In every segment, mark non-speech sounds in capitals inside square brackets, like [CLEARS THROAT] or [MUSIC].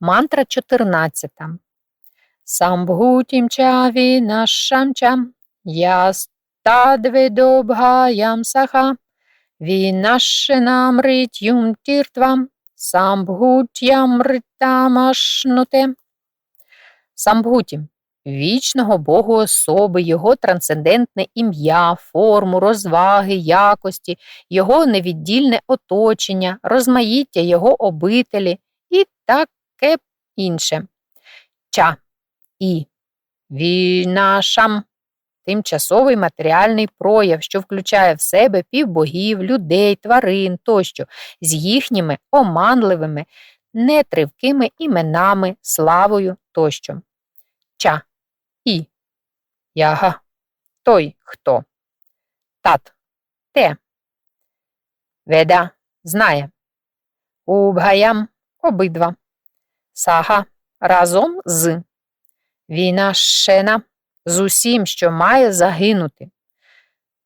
Мантра 14. Самбгутім ча вінашам ча, ястадведобгаям саха, вінашенам ритюм тіртвам, самбгутям ритамашнуте. Самбгутім вічного Богу особи, Його трансцендентне ім'я, форму, розваги, якості, Його невіддільне оточення, розмаїття Його обителі і таке інше. Ча і вінашам тимчасовий матеріальний прояв, що включає в себе півбогів, людей, тварин тощо з їхніми оманливими, нетривкими іменами, славою тощо. Ча і. Яга. Той хто. Тат. Те. Веда знає. Убгаям обидва. Сага разом з. Війна шена з усім, що має загинути.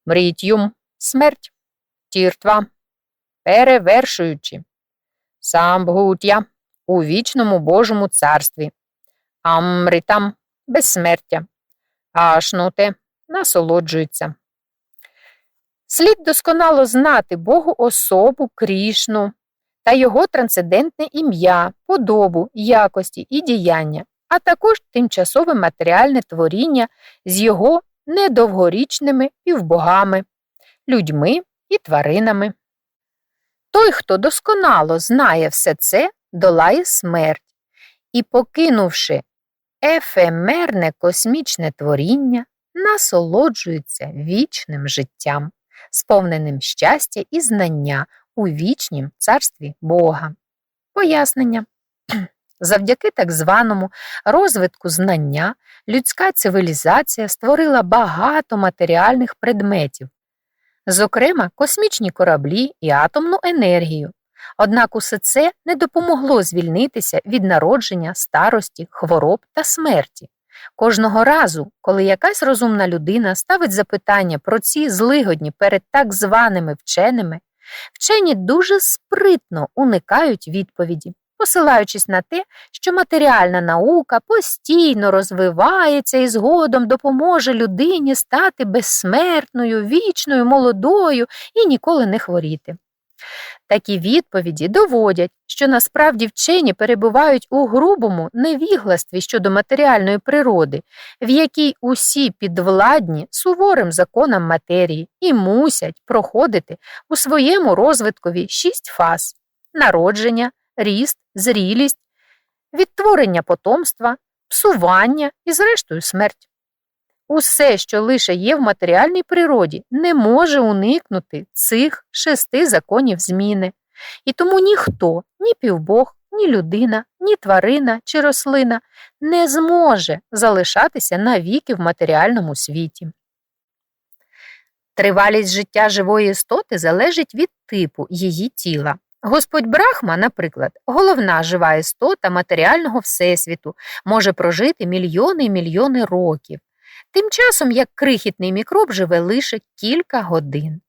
Мрітюм смерть. Тіртва. Перевершуючи. Самбгутя у вічному Божому царстві. Амритам безсмертя, ашнуте насолоджується. Слід досконало знати Богу особу, Крішну та його трансцендентне ім'я, подобу, якості і діяння, а також тимчасове матеріальне творіння з його недовгорічними півбогами, людьми і тваринами. Той, хто досконало знає все це, долає смерть і, покинувши ефемерне космічне творіння насолоджується вічним життям, сповненим щастя і знання у вічнім царстві Бога. Пояснення. [CLEARS THROAT] Завдяки так званому розвитку знання людська цивілізація створила багато матеріальних предметів, зокрема космічні кораблі і атомну енергію, Однак усе це не допомогло звільнитися від народження, старості, хвороб та смерті. Кожного разу, коли якась розумна людина ставить запитання про ці злигодні перед так званими вченими, вчені дуже спритно уникають відповіді, посилаючись на те, що матеріальна наука постійно розвивається і згодом допоможе людині стати безсмертною, вічною, молодою і ніколи не хворіти. Такі відповіді доводять, що насправді вчені перебувають у грубому невігластві щодо матеріальної природи, в якій усі підвладні суворим законам матерії і мусять проходити у своєму розвиткові шість фаз народження, ріст, зрілість, відтворення потомства, псування і, зрештою, смерть. Усе, що лише є в матеріальній природі, не може уникнути цих шести законів зміни. І тому ніхто, ні півбог, ні людина, ні тварина чи рослина не зможе залишатися навіки в матеріальному світі. Тривалість життя живої істоти залежить від типу її тіла. Господь Брахма, наприклад, головна жива істота матеріального всесвіту, може прожити мільйони і мільйони років тим часом як крихітний мікроб живе лише кілька годин.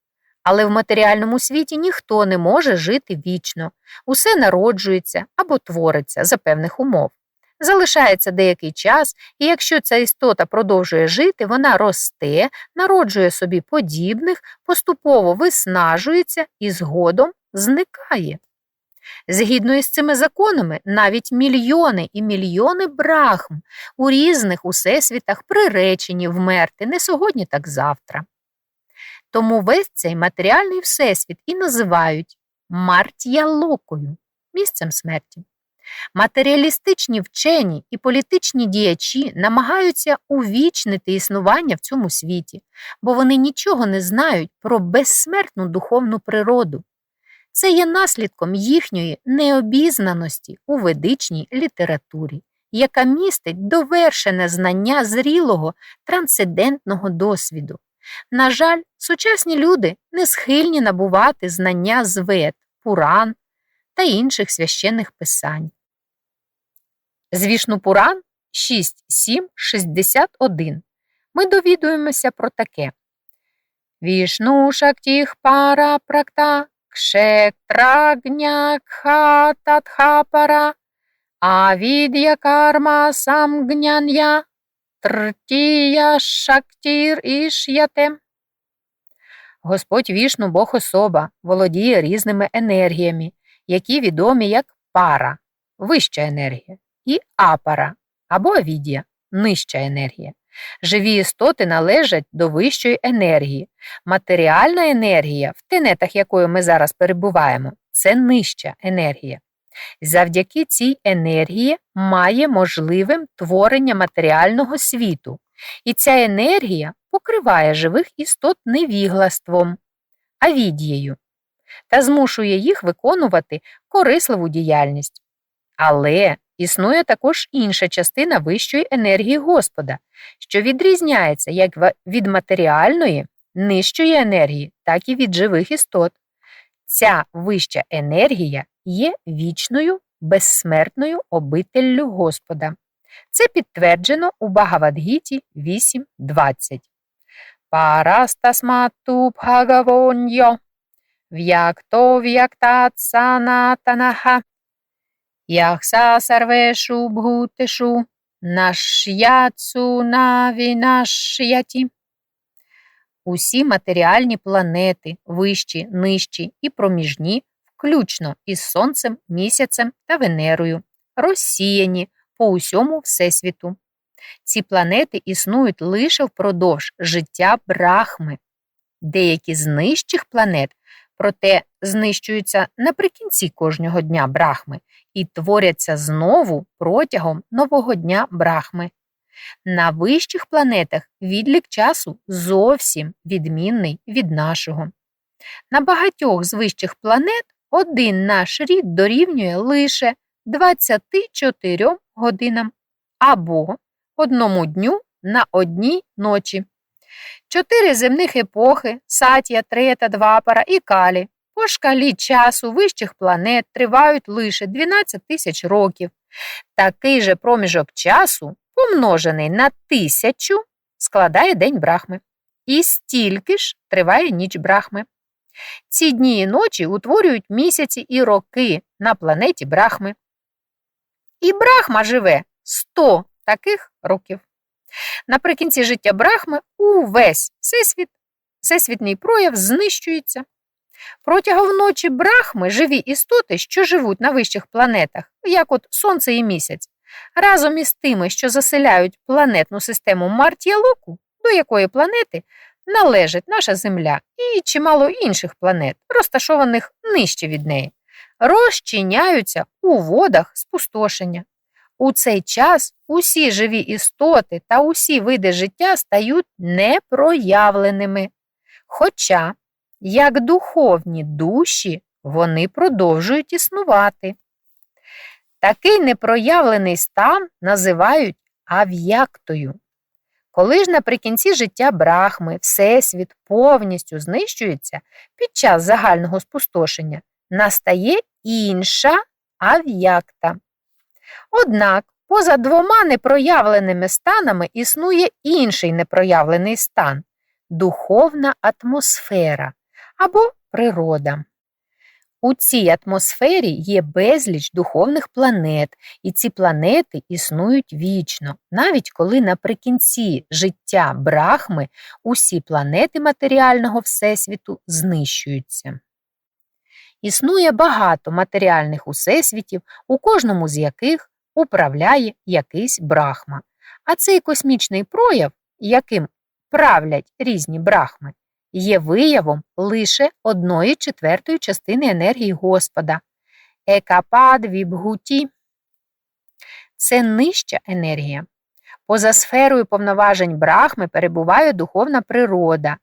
Але в матеріальному світі ніхто не може жити вічно, усе народжується або твориться за певних умов. Залишається деякий час, і якщо ця істота продовжує жити, вона росте, народжує собі подібних, поступово виснажується і згодом зникає. Згідно із цими законами, навіть мільйони і мільйони брахм у різних усесвітах приречені вмерти не сьогодні, так завтра. Тому весь цей матеріальний всесвіт і називають Мартіялокою, місцем смерті. Матеріалістичні вчені і політичні діячі намагаються увічнити існування в цьому світі, бо вони нічого не знають про безсмертну духовну природу. Це є наслідком їхньої необізнаності у ведичній літературі, яка містить довершене знання зрілого трансцендентного досвіду. На жаль, сучасні люди не схильні набувати знання з вед, пуран та інших священних писань. З Вішну Пуран 6.7.61 ми довідуємося про таке Вішну шактіх пара практа Кшетрагня Кхататхапара Авід'я карма самгнян'я, тртія шактір іш'яте. Господь вішну Бог особа володіє різними енергіями, які відомі як пара, вища енергія, і апара або авідія, нижча енергія. Живі істоти належать до вищої енергії. Матеріальна енергія, в тенетах якої ми зараз перебуваємо, це нижча енергія. Завдяки цій енергії має можливим творення матеріального світу, і ця енергія покриває живих істот невіглаством, авідією та змушує їх виконувати корисливу діяльність. Але існує також інша частина вищої енергії Господа, що відрізняється як від матеріальної, нижчої енергії, так і від живих істот. Ця вища енергія є вічною, безсмертною обителлю Господа. Це підтверджено у Багавадгіті 8.20. Парастасмату Бхагавоньо В'якто в'яктат санатанаха Яхса сарвешу бхутешу нашяцу навінашяті. Усі матеріальні планети, вищі, нижчі і проміжні, включно із Сонцем, місяцем та Венерою, розсіяні по усьому Всесвіту. Ці планети існують лише впродовж життя брахми. Деякі з нижчих планет, проте знищуються наприкінці кожного дня брахми і творяться знову протягом нового дня брахми. На вищих планетах відлік часу зовсім відмінний від нашого. На багатьох з вищих планет один наш рік дорівнює лише 24 годинам або одному дню на одній ночі. Чотири земних епохи Сатія, Трета, Двапара і Калі по шкалі часу вищих планет тривають лише 12 тисяч років. Такий же проміжок часу, помножений на тисячу, складає День Брахми. І стільки ж триває ніч Брахми. Ці дні і ночі утворюють місяці і роки на планеті Брахми. І Брахма живе 100 таких років. Наприкінці життя Брахми увесь всесвіт, всесвітний прояв знищується. Протягом ночі Брахми живі істоти, що живуть на вищих планетах, як от Сонце і місяць, разом із тими, що заселяють планетну систему Мартіалоку, до якої планети належить наша Земля і чимало інших планет, розташованих нижче від неї, розчиняються у водах спустошення. У цей час усі живі істоти та усі види життя стають непроявленими. Хоча, як духовні душі, вони продовжують існувати. Такий непроявлений стан називають ав'яктою. Коли ж наприкінці життя брахми, Всесвіт повністю знищується під час загального спустошення, настає інша ав'якта. Однак поза двома непроявленими станами існує інший непроявлений стан духовна атмосфера або природа. У цій атмосфері є безліч духовних планет, і ці планети існують вічно, навіть коли наприкінці життя брахми усі планети матеріального всесвіту знищуються. Існує багато матеріальних усесвітів, у кожному з яких управляє якийсь брахма. А цей космічний прояв, яким правлять різні брахми, є виявом лише одної четвертої частини енергії Господа. Екапад вібгуті це нижча енергія. Поза сферою повноважень брахми перебуває духовна природа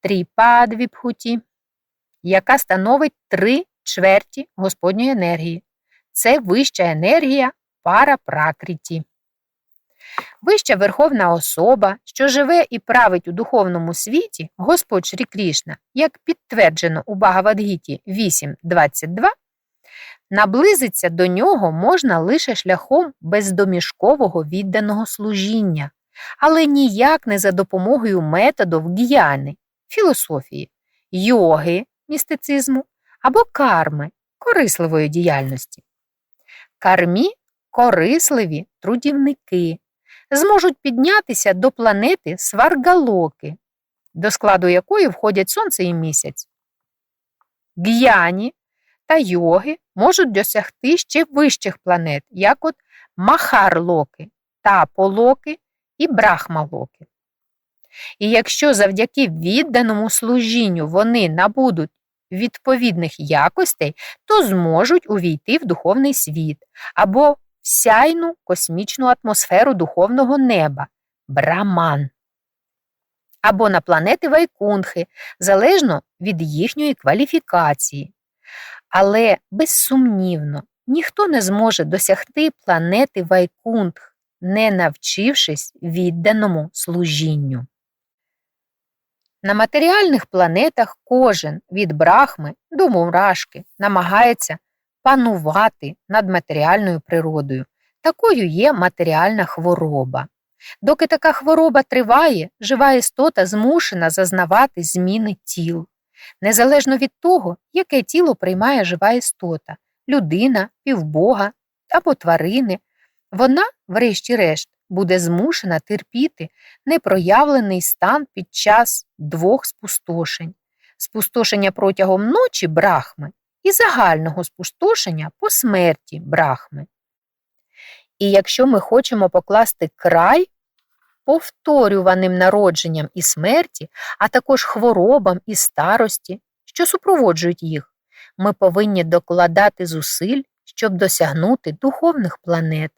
тріпад вібхуті, яка становить три чверті Господньої енергії. Це вища енергія пара пракріті. Вища верховна особа, що живе і править у духовному світі, Господь Шрі Крішна, як підтверджено у Багавадгіті 8.22, наблизиться до нього можна лише шляхом бездомішкового відданого служіння, але ніяк не за допомогою методів г'яни, філософії, йоги, містицизму або карми, корисливої діяльності. Кармі корисливі трудівники, зможуть піднятися до планети Сваргалоки, до складу якої входять Сонце і місяць. Г'яні та йоги можуть досягти ще вищих планет, як от Махарлоки, Таполоки і Брахмалоки. І якщо завдяки відданому служінню вони набудуть відповідних якостей, то зможуть увійти в духовний світ або сяйну космічну атмосферу духовного неба браман, або на планети Вайкунхи, залежно від їхньої кваліфікації. Але безсумнівно ніхто не зможе досягти планети Вайкунх, не навчившись відданому служінню. На матеріальних планетах кожен від брахми до мурашки намагається панувати над матеріальною природою. Такою є матеріальна хвороба. Доки така хвороба триває, жива істота змушена зазнавати зміни тіл. Незалежно від того, яке тіло приймає жива істота людина, півбога або тварини, вона, врешті-решт, буде змушена терпіти непроявлений стан під час двох спустошень, спустошення протягом ночі брахми і загального спустошення по смерті брахми. І якщо ми хочемо покласти край повторюваним народженням і смерті, а також хворобам і старості, що супроводжують їх, ми повинні докладати зусиль, щоб досягнути духовних планет,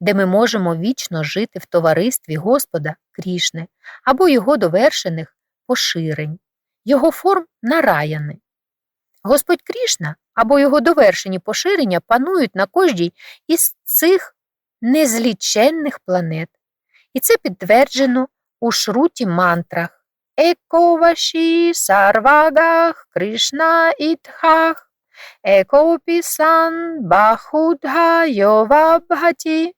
де ми можемо вічно жити в товаристві Господа Крішни або його довершених поширень, його форм нараяни. Господь Крішна або його довершені поширення панують на кожній із цих незліченних планет, і це підтверджено у шруті мантрах Ековаші Сарвагах Кришна Ітхах Екопісан Бахудга Йовабгаті.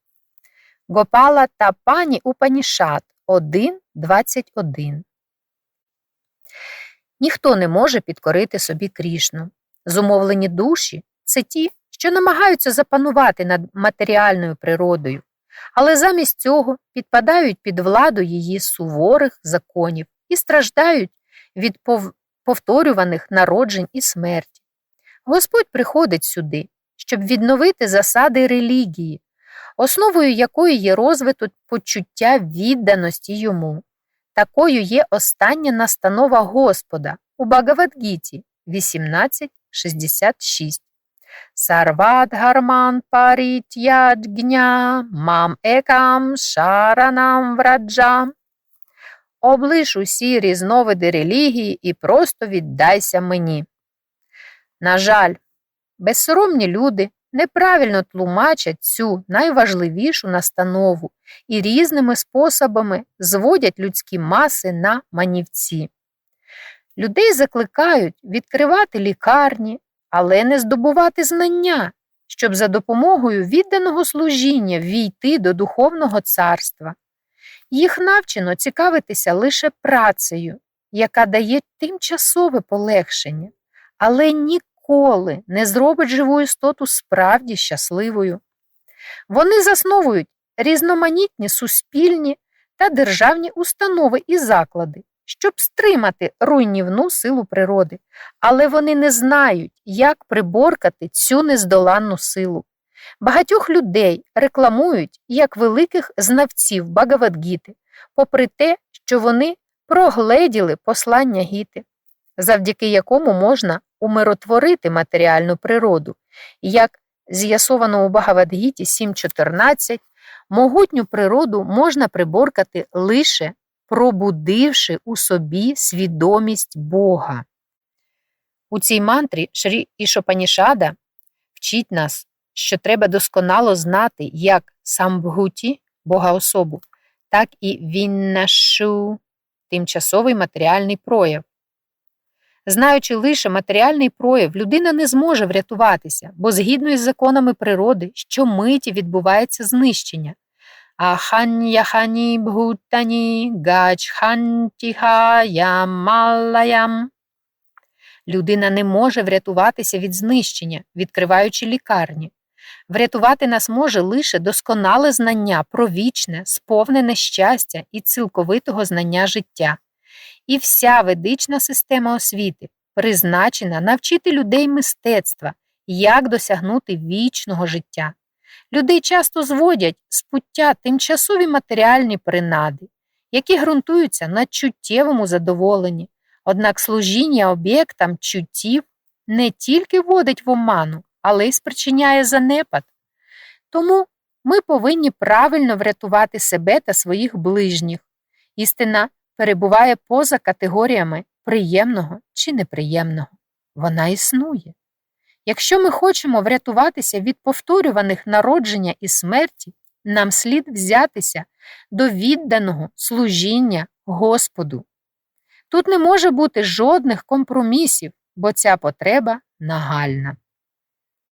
Гопала та пані Упанішат 1.21. Ніхто не може підкорити собі Крішну. Зумовлені душі це ті, що намагаються запанувати над матеріальною природою, але замість цього підпадають під владу її суворих законів і страждають від повторюваних народжень і смерті. Господь приходить сюди, щоб відновити засади релігії, основою якої є розвиток почуття відданості йому. Такою є остання настанова Господа у Багавадгіті 18.66. Сарват гарман парітядгня, мам екам шаранам враджам. Облиш усі різновиди релігії і просто віддайся мені. На жаль, безсоромні люди неправильно тлумачать цю найважливішу настанову і різними способами зводять людські маси на манівці. Людей закликають відкривати лікарні, але не здобувати знання, щоб за допомогою відданого служіння війти до духовного царства. Їх навчено цікавитися лише працею, яка дає тимчасове полегшення, але ніколи не зробить живу істоту справді щасливою. Вони засновують різноманітні суспільні та державні установи і заклади, щоб стримати руйнівну силу природи, але вони не знають, як приборкати цю нездоланну силу. Багатьох людей рекламують як великих знавців Багавадгіти, попри те, що вони прогледіли послання гіти, завдяки якому можна умиротворити матеріальну природу, як з'ясовано у Багавадгіті 7.14, могутню природу можна приборкати лише пробудивши у собі свідомість Бога. У цій мантрі Шрі Ішопанішада вчить нас, що треба досконало знати як самбгуті Бога особу, так і віннашу тимчасовий матеріальний прояв. Знаючи лише матеріальний прояв, людина не зможе врятуватися, бо згідно із законами природи, щомиті відбувається знищення. Аханьяхані бхутані гачхантіхаямалаям. Людина не може врятуватися від знищення, відкриваючи лікарні. Врятувати нас може лише досконале знання про вічне, сповнене щастя і цілковитого знання життя. І вся ведична система освіти призначена навчити людей мистецтва, як досягнути вічного життя. Людей часто зводять з пуття тимчасові матеріальні принади, які ґрунтуються на чуттєвому задоволенні, однак служіння об'єктам чуттів не тільки вводить в оману, але й спричиняє занепад. Тому ми повинні правильно врятувати себе та своїх ближніх. Істина перебуває поза категоріями приємного чи неприємного. Вона існує. Якщо ми хочемо врятуватися від повторюваних народження і смерті, нам слід взятися до відданого служіння Господу. Тут не може бути жодних компромісів, бо ця потреба нагальна.